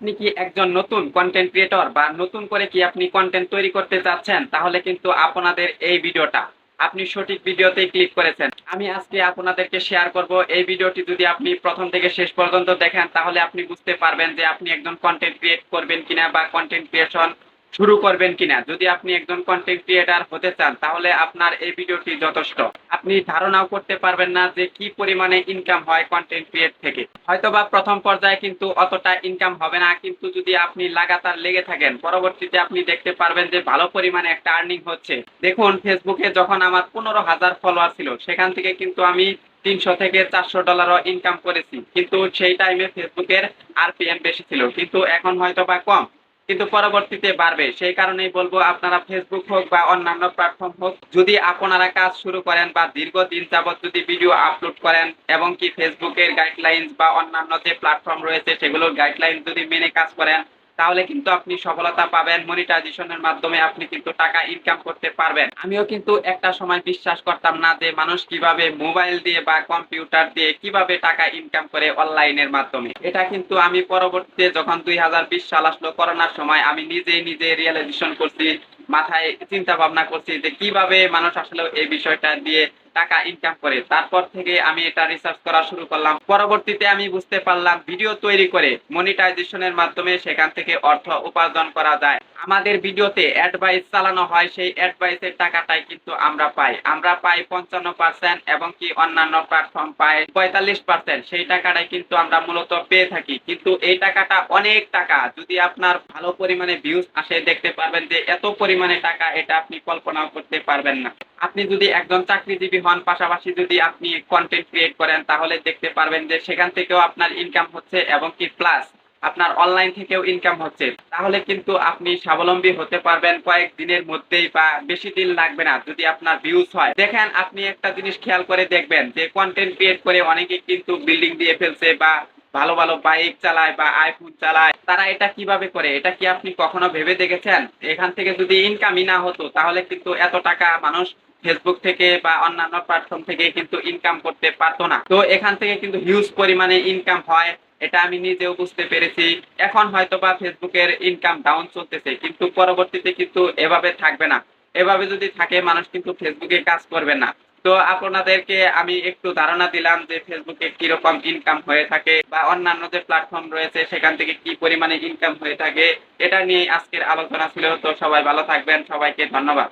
আপনি কি একজন নতুন কন্টেন্ট ক্রিয়েটর বা নতুন করে কি আপনি কন্টেন্ট তৈরি করতে চাচ্ছেন? তাহলে কিন্তু আপনাদের এই ভিডিওটা। আপনি সঠিক ভিডিওতে ক্লিক করেছেন। আমি আজকে আপনাদেরকে শেয়ার করব। এই ভিডিওটি যদি আপনি প্রথম থেকে শেষ পর্যন্ত দেখেন, তাহলে আপনি বুঝতে পারবেন যে আপনি একজন কন্টেন্ট ক্রিয়েট করবেন কিনা বা কন্টেন্ট ক্রিয়েশন শুরু করবেন কিনা? যদি আপনি একজন কন্টেন্ট ক্রিয়েটার হতে চান, তাহলে আপনার এই ভিডিওটি যথেষ্ট। আপনি ধারণাও করতে পারবেন না যে কি পরিমাণে ইনকাম হয় কন্টেন্ট ক্রিয়েট থেকে। হয়তোবা প্রথম পর্যায়ে কিন্তু অতটা ইনকাম হবে না, কিন্তু যদি আপনি লাগাতার লেগে থাকেন, পরবর্তীতে আপনি দেখতে পারবেন যে ভালো পরিমাণে একটা আর্নিং হচ্ছে। দেখুন ফেসবুকে যখন আমার পনেরো হাজার ফলোয়ার ছিল, সেখান থেকে কিন্তু আমি তিনশো থেকে চারশো ডলারও ইনকাম করেছি। কিন্তু সেই টাইমে ফেসবুকের আরপিএম বেশি ছিল, কিন্তু এখন হয়তো বা কম। কিন্তু পরবর্তীতে বাড়বে। সেই কারণেই বলব, আপনারা ফেসবুক হোক বা অন্যান্য প্ল্যাটফর্ম হোক, যদি আপনারা কাজ শুরু করেন বা দীর্ঘদিন যাবৎ যদি ভিডিও আপলোড করেন, এবং কি ফেসবুকের গাইডলাইন বা অন্যান্য যে প্ল্যাটফর্ম রয়েছে, সেগুলোর গাইডলাইন যদি মেনে কাজ করেন তাহলে কিন্তু আপনি সফলতা পাবেন মনিটাইজেশনের মাধ্যমে আপনি কিন্তু টাকা ইনকাম করতে পারবেন। আমিও কিন্তু একটা সময় বিশ্বাস করতাম না যে মানুষ কীভাবে মোবাইল দিয়ে বা কম্পিউটার দিয়ে কীভাবে টাকা ইনকাম করে অনলাইনের মাধ্যমে। এটা কিন্তু আমি পরবর্তীতে যখন দুই হাজার বিশ সাল আসলো করোনার সময়, আমি নিজে নিজে রিয়েলাইজেশন করছি, মাথায় চিন্তা ভাবনা করছি যে কীভাবে মানুষ আসলে এই বিষয়টা দিয়ে টাকা ইনকাম করে। তারপর থেকে আমি এটা রিসার্চ করা শুরু করলাম। পরবর্তীতে আমি বুঝতে পারলাম ভিডিও তৈরি করে মনিটাইজেশনের মাধ্যমে সেখান থেকে অর্থ উপার্জন করা যায়। আমাদের ভিডিওতে অ্যাডভাইস চালানো হয়, সেই অ্যাডভাইসের টাকাটাই কিন্তু আমরা পাই। আমরা পাই পঞ্চান্ন পার্সেন্ট এবং কি অন্যান্য প্ল্যাটফর্ম পাই পঁয়তাল্লিশ পার্সেন্ট সেই টাকাটাই কিন্তু আমরা মূলত পেয়ে থাকি। কিন্তু এই টাকাটা অনেক টাকা। যদি আপনার ভালো পরিমাণে ভিউজ আসে, দেখতে পারবেন যে এত পরিমাণে টাকা, এটা আপনি কল্পনাও করতে পারবেন না। আপনি যদি একজন চাকরিজীবী হন, পাশাপাশি যদি আপনি কন্টেন্ট ক্রিয়েট করেন, তাহলে দেখতে পারবেন যে সেখান থেকেও আপনার ইনকাম হচ্ছে এবং কি প্লাস আপনার অনলাইন থেকেও ইনকাম হচ্ছে। তাহলে কিন্তু আপনি স্বাবলম্বী হতে পারবেন কয়েক দিনের মধ্যেই বা বেশি দিন লাগবে না, যদি আপনার ভিউজ হয়। দেখেন, আপনি একটা জিনিস খেয়াল করে দেখবেন যে কন্টেন্ট ক্রিয়েট করে অনেকে কিন্তু বিল্ডিং দিয়ে ফেলছে বা ভালো ভালো বাইক চালায় বা আইফোন চালায়। তারা এটা কীভাবে করে? এটা কি আপনি কখনো ভেবে দেখেছেন? এখান থেকে যদি ইনকামই না হতো, তাহলে কিন্তু এত টাকা মানুষ ফেসবুক থেকে বা অন্যান্য প্ল্যাটফর্ম থেকে কিন্তু ইনকাম করতে পারতো না। তো এখান থেকে কিন্তু হিউজ পরিমাণে ইনকাম হয়, এটা আমি নিজেও বুঝতে পেরেছি। এখন হয়তো বা ফেসবুকের ইনকাম ডাউন চলতেছে, কিন্তু পরবর্তীতে কিন্তু এভাবে থাকবে না। এভাবে যদি থাকে, মানুষ কিন্তু ফেসবুকে কাজ করবে না। তো আপনাদেরকে আমি একটু ধারণা দিলাম যে ফেসবুকে কীরকম ইনকাম হয়ে থাকে বা অন্যান্য যে প্ল্যাটফর্ম রয়েছে, সেখান থেকে কি পরিমাণে ইনকাম হয়ে থাকে, এটা নিয়ে আজকের আলোচনা ছিল। তো সবাই ভালো থাকবেন, সবাইকে ধন্যবাদ।